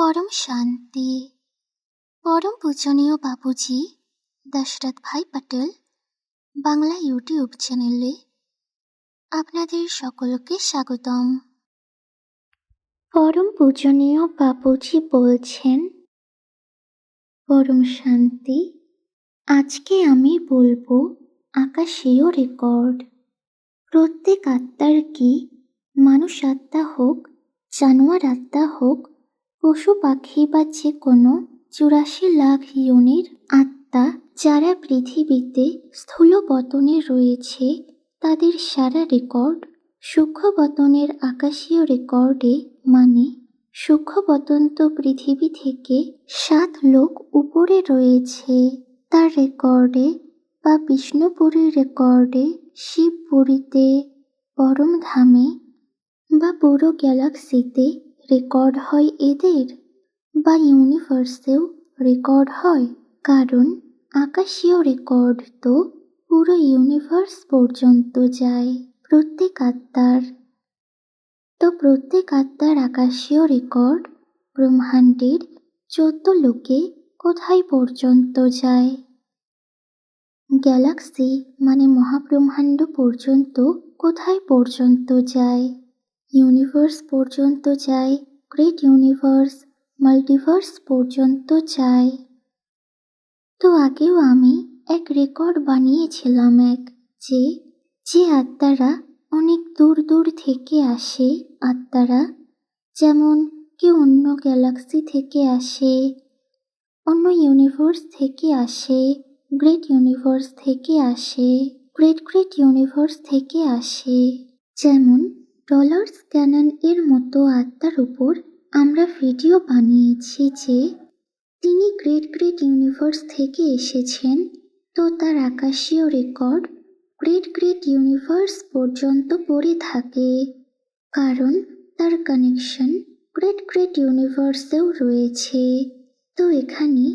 পরম শান্তি। পরম পূজনীয় বাবুজি, দশরথ ভাই পটেল, বাংলা ইউটিউব চ্যানেলে আপনাদের সকলকে স্বাগতম। পরম পূজনীয় বাবুজি বলছেন, পরম শান্তি, আজকে আমি বলব আকাশীয় রেকর্ড প্রত্যেক আত্মার কি মানুষ আত্মা হোক, জানোয়ার আত্মা হোক পশু পাখি বা যে কোনো চুরাশি লাখ ইয়নির আত্মা যারা পৃথিবীতে স্থূল বতনে রয়েছে, তাদের সারা রেকর্ড সূক্ষ্মবতনের আকাশীয় রেকর্ডে মানে সূক্ষ্মবতন তো পৃথিবী থেকে সাত লোক উপরে রয়েছে। তার রেকর্ডে বা বিষ্ণুপুরের রেকর্ডে শিবপুরীতে, পরমধামে বা পুরো গ্যালাক্সিতে রেকর্ড হয় এদের বা ইউনিভার্সেও রেকর্ড হয়। কারণ আকাশীয় রেকর্ড তো পুরো ইউনিভার্স পর্যন্ত যায়। প্রত্যেক আত্মার, তো প্রত্যেক আত্মার আকাশীয় রেকর্ড ব্রহ্মাণ্ডের চোদ্দ লোকে কোথায় পর্যন্ত যায়? গ্যালাক্সি মানে মহাব্রহ্মাণ্ড পর্যন্ত কোথায় পর্যন্ত যায়? ইউনিভার্স পর্যন্ত যায়, গ্রেট ইউনিভার্স, মাল্টিভার্স পর্যন্ত যায়। তো আগেও আমি এক রেকর্ড বানিয়েছিলাম এক, যে যে আত্মারা অনেক দূর দূর থেকে আসে, আত্মারা যেমন কেউ অন্য গ্যালাক্সি থেকে আসে, অন্য ইউনিভার্স থেকে আসে, গ্রেট ইউনিভার্স থেকে আসে, গ্রেট গ্রেট ইউনিভার্স থেকে আসে, যেমন ডলার স্ক্যানন এর মতো আত্মার উপর আমরা ভিডিও বানিয়েছি যে তিনি গ্রেট গ্রেট ইউনিভার্স থেকে এসেছেন, তো তার আকাশীয় রেকর্ড গ্রেট গ্রেট ইউনিভার্স পর্যন্ত পড়ে থাকে। কারণ তার কানেকশন গ্রেট গ্রেট ইউনিভার্সেও রয়েছে। তো এখানে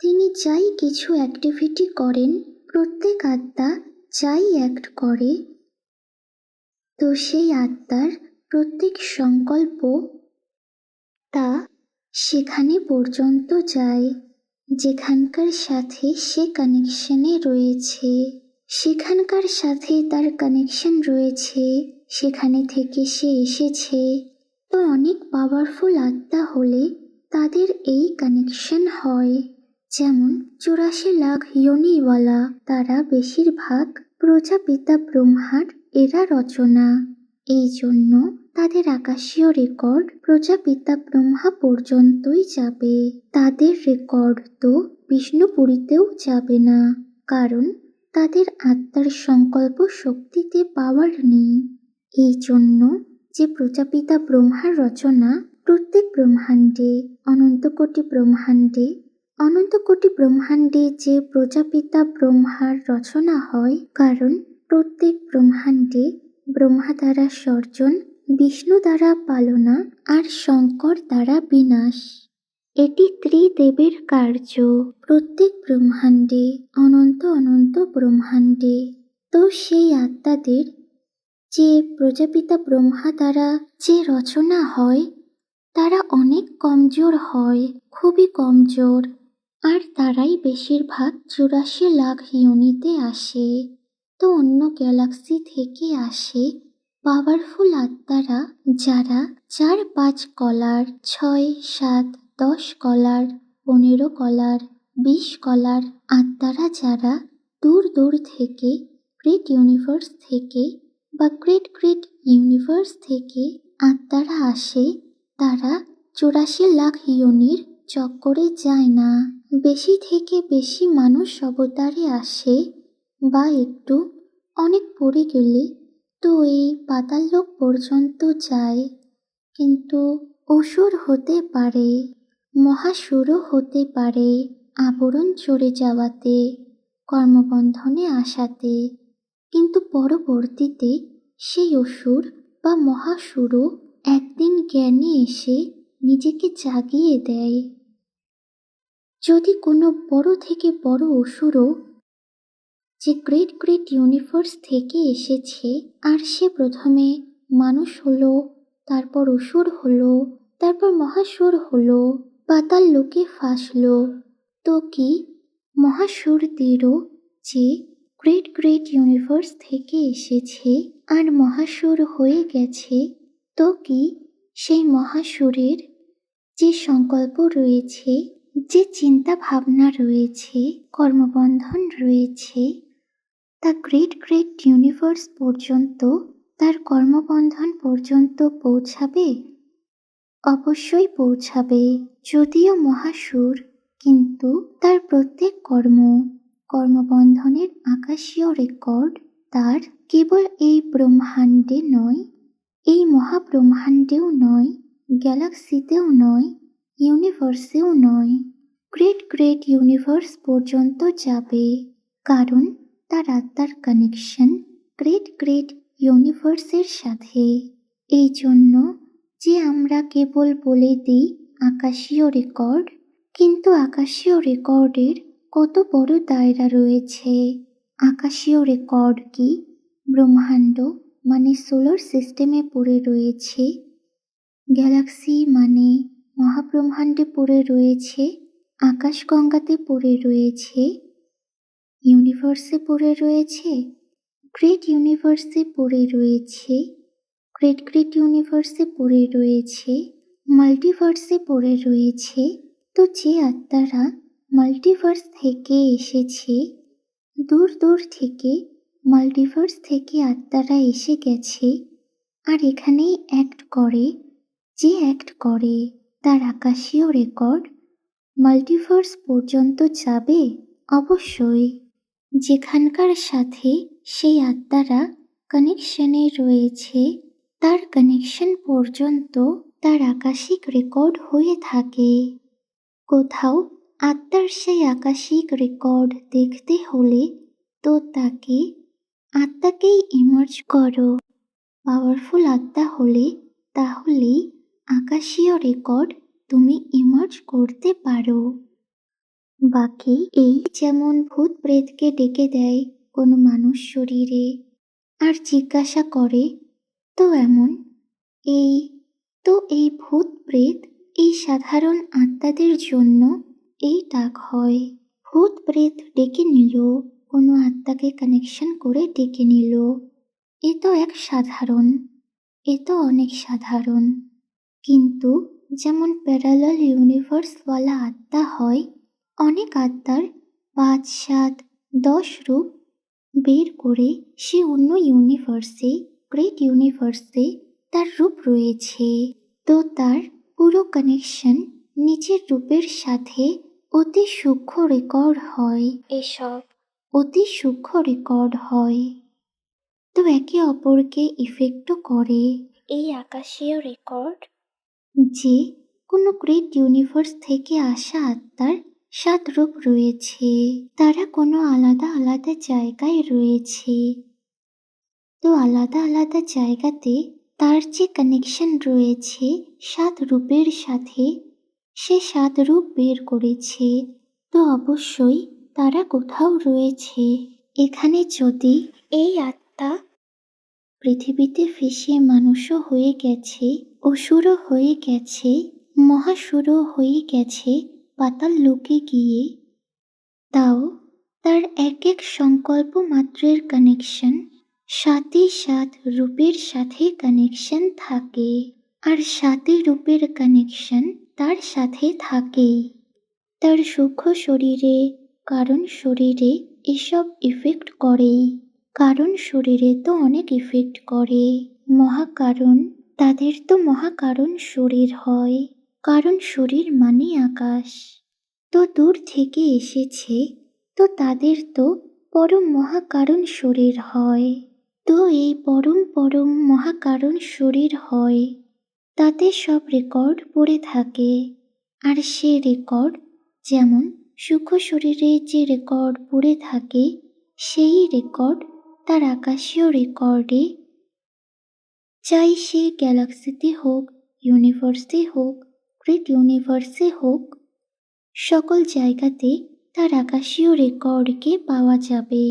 তিনি যাই কিছু অ্যাক্টিভিটি করেন, প্রত্যেক আত্মা যাই অ্যাক্ট করে তো সেই আত্মার প্রত্যেক সংকল্প তা সেখানে পর্যন্ত যায়। যেখানকার সাথে সে কানেকশনে রয়েছে, সেখানকার সাথে তার কানেকশন রয়েছে, সেখানে থেকে সে এসেছে। তো অনেক পাওয়ারফুল আত্মা হলে তাদের এই কানেকশন হয়। যেমন চুরাশি লাখ ইয়নিওয়ালা তারা বেশিরভাগ প্রজাপিতা ব্রহ্মার এরা রচনা। এই জন্য তাদের আকাশীয় রেকর্ড প্রজাপিতা ব্রহ্মা পর্যন্তই যাবে। তাদের রেকর্ড তো বিষ্ণুপুরীতেও যাবে না, কারণ তাদের আত্মার সংকল্প শক্তিতে পাওয়ার নেই। এই জন্য যে প্রজাপিতা ব্রহ্মার রচনা প্রত্যেক ব্রহ্মাণ্ডে, অনন্তকোটি ব্রহ্মাণ্ডে অনন্তকোটি ব্রহ্মাণ্ডে যে প্রজাপিতা ব্রহ্মার রচনা হয়, কারণ প্রত্যেক ব্রহ্মাণ্ডে ব্রহ্মা দ্বারা সর্জন, বিষ্ণু দ্বারা পালনা আর শঙ্কর দ্বারা বিনাশ। এটি ত্রিদেবের কার্য। প্রত্যেক ব্রহ্মাণ্ডে অনন্ত অনন্ত ব্রহ্মাণ্ডে। তো সেই আত্মাদের যে প্রজাপিতা ব্রহ্মা দ্বারা যে রচনা হয়, তারা অনেক কমজোর হয়, খুবই কমজোর। আর তারাই বেশিরভাগ চুরাশি লাখ ইউনিতে আসে। অন্য গ্যালাক্সি থেকে আসে পাওয়ারফুল আত্মারা যারা চার পাঁচ কলার, ছয়, সাত, দশ কলার, পনেরো কলার, বিশ কলার আত্মারা যারা দূর দূর থেকে গ্রেট ইউনিভার্স থেকে বা গ্রেট গ্রেট ইউনিভার্স থেকে আত্মারা আসে, তারা চুরাশি লাখ ইয়নির চক্করে যায় না। বেশি থেকে বেশি মানুষ অবতারে আসে বা একটু অনেক পড়ে গেলে তো এই পাতাললোক পর্যন্ত যায়। কিন্তু অসুর হতে পারে, মহাসুরও হতে পারে আবরণ চড়ে যাওয়াতে, কর্মবন্ধনে আসাতে। কিন্তু পরবর্তীতে সেই অসুর বা মহাসুরও একদিন জ্ঞানে এসে নিজেকে জাগিয়ে দেয়। যদি কোনো বড় থেকে বড় অসুরও যে গ্রেট গ্রেট ইউনিভার্স থেকে এসেছে আর সে প্রথমে মানুষ হলো, তারপর অসুর হলো, তারপর মহাসুর হলো পাতাল লোকে ফাঁসলো। তো কি? মহাসুরদেরও যে গ্রেট গ্রেট ইউনিভার্স থেকে এসেছে আর মহাসুর হয়ে গেছে, তো কি? সেই মহাসুরের যে সংকল্প রয়েছে, যে চিন্তা ভাবনা রয়েছে, কর্মবন্ধন রয়েছে তা গ্রেট গ্রেট ইউনিভার্স পর্যন্ত তার কর্মবন্ধন পর্যন্ত পৌঁছাবে? অবশ্যই পৌঁছাবে, যদিও মহাসুর, কিন্তু তার প্রত্যেক কর্ম, কর্মবন্ধনের আকাশীয় রেকর্ড তার কেবল এই ব্রহ্মাণ্ডে নয়, এই মহাব্রহ্মাণ্ডেও নয়, গ্যালাক্সিতেও নয়, ইউনিভার্সেও নয়। গ্রেট গ্রেট ইউনিভার্স পর্যন্ত যাবে, কারণ তার আত্মার কানেকশন গ্রেট গ্রেট ইউনিভার্সের সাথে। এই জন্য যে আমরা কেবল বলে দিই আকাশীয় রেকর্ড কিন্তু আকাশীয় রেকর্ডের কত বড় দায়রা রয়েছে। আকাশীয় রেকর্ড কি? ব্রহ্মাণ্ড মানে সোলার সিস্টেমে পড়ে রয়েছে। গ্যালাক্সি মানে মহাব্রহ্মাণ্ডে পড়ে রয়েছে। আকাশগঙ্গাতে পড়ে রয়েছে। ইউনিভার্সে পড়ে রয়েছে? গ্রেট ইউনিভার্সে পড়ে রয়েছে? গ্রেট গ্রেট ইউনিভার্সে পড়ে রয়েছে? মাল্টিভার্সে পড়ে রয়েছে? তো যে আত্মারা মাল্টিভার্স থেকে এসেছে, দূর দূর থেকে মাল্টিভার্স থেকে আত্মারা এসে গেছে আর এখানেই অ্যাক্ট করে, যে অ্যাক্ট করে তার আকাশীয় রেকর্ড মাল্টিভার্স পর্যন্ত যাবে? অবশ্যই। যেখানকার সাথে সেই আত্মারা কানেকশনে রয়েছে, তার কানেকশন পর্যন্ত তার আকাশিক রেকর্ড হয়ে থাকে। কোথাও আত্মার সেই আকাশিক রেকর্ড দেখতে হলে তো তাকে আত্মাকেই ইমার্জ করো। পাওয়ারফুল আত্মা হলে তাহলেই আকাশীয় রেকর্ড তুমি ইমার্জ করতে পারো। বাকি এই যেমন ভূত প্রেতকে ডেকে দেয় কোনো মানুষ শরীরে আর জিজ্ঞাসা করে, তো এমন? এই, তো এই ভূত প্রেত এই সাধারণ আত্মাদের জন্য এই ডাক হয়। ভূত প্রেত ডেকে নিল, কোনো আত্মাকে কানেকশন করে ডেকে নিল। এ তো এক সাধারণ, এ তো অনেক সাধারণ। কিন্তু যেমন প্যারালাল ইউনিভার্সওয়ালা আত্মা হয় অনেক আত্মার পাঁচ সাত দশ রূপ বের করে সে অন্য ইউনিভার্সে গ্রেট ইউনিভার্সে তার রূপ রয়েছে। তো তার পুরো কানেকশন নিজের রূপের সাথে অতি সূক্ষ্ম রেকর্ড হয়। এসব অতি সূক্ষ্ম রেকর্ড হয়। তো একে অপরকে ইফেক্টও করে। এই আকাশীয় রেকর্ড যে কোনো গ্রেট ইউনিভার্স থেকে আসা আত্মার সাত রূপ রয়েছে। তারা কোনো আলাদা আলাদা জায়গায় রয়েছে। তো আলাদা আলাদা জায়গাতে তার যে কানেকশন রয়েছে সাত রূপের সাথে, সে সাত রূপ বের করেছে। তো অবশ্যই তারা কোথাও রয়েছে। এখানে যদি এই আত্মা পৃথিবীতে ফেসে মানুষও হয়ে গেছে, অসুরও হয়ে গেছে, মহাসুরও হয়ে গেছে পাতাল লোকে গিয়ে তাও তার এক এক সংকল্প মাত্রের কানেকশন সাথে সাত রূপের সাথে কানেকশন থাকে। আর সাথে রূপের কানেকশন তার সাথে থাকেই তার সূক্ষ্ম শরীরে, কারণ শরীরে এসব ইফেক্ট করে। কারণ শরীরে তো অনেক ইফেক্ট করে। মহাকারণ, তাদের তো মহাকারণ শরীর হয়। কারণ শরীর মানে আকাশ। তো দূর থেকে এসেছে, তো তাদের তো পরম মহাকারণ শরীর হয়। তো এই পরম পরম মহাকারণ শরীর হয়। তাতে সব রেকর্ড পড়ে থাকে। আর সে রেকর্ড যেমন সূক্ষ্ম শরীরে যে রেকর্ড পড়ে থাকে, সেই রেকর্ড তার আকাশীয় রেকর্ডে। চাই সে গ্যালাক্সিতে হোক, ইউনিভার্সে হোক গ্রেট ইউনিভার্সে হোক, সকল জায়গাতে তার আকাশীয় রেকর্ডকে পাওয়া যাবে।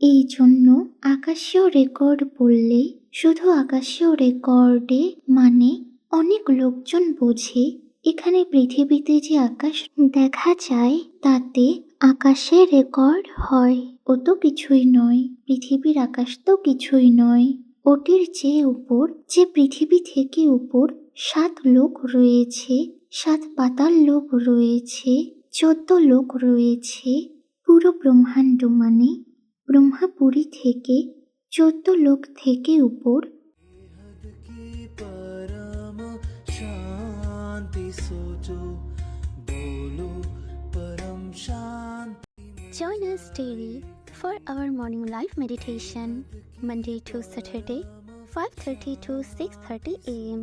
এই জন্য আকাশীয় রেকর্ড বললে শুধু আকাশীয় রেকর্ডে মানে অনেক লোকজন বোঝে, এখানে পৃথিবীতে যে আকাশ দেখা যায় তাতে আকাশে রেকর্ড হয়। ও তো কিছুই নয়, পৃথিবীর আকাশ তো কিছুই নয়। ওটির চেয়ে উপর, যে পৃথিবী থেকে উপর সাত লোক রয়েছে সাত পাতাল লোক রয়েছে চোদ্দ লোক রয়েছে পুরো ব্রহ্মাণ্ড মানে ব্রহ্মাপুরী থেকে চোদ্দ লোক থেকে উপর Join us daily for our morning life meditation, Monday to Saturday, 5.30 to 6.30 a.m.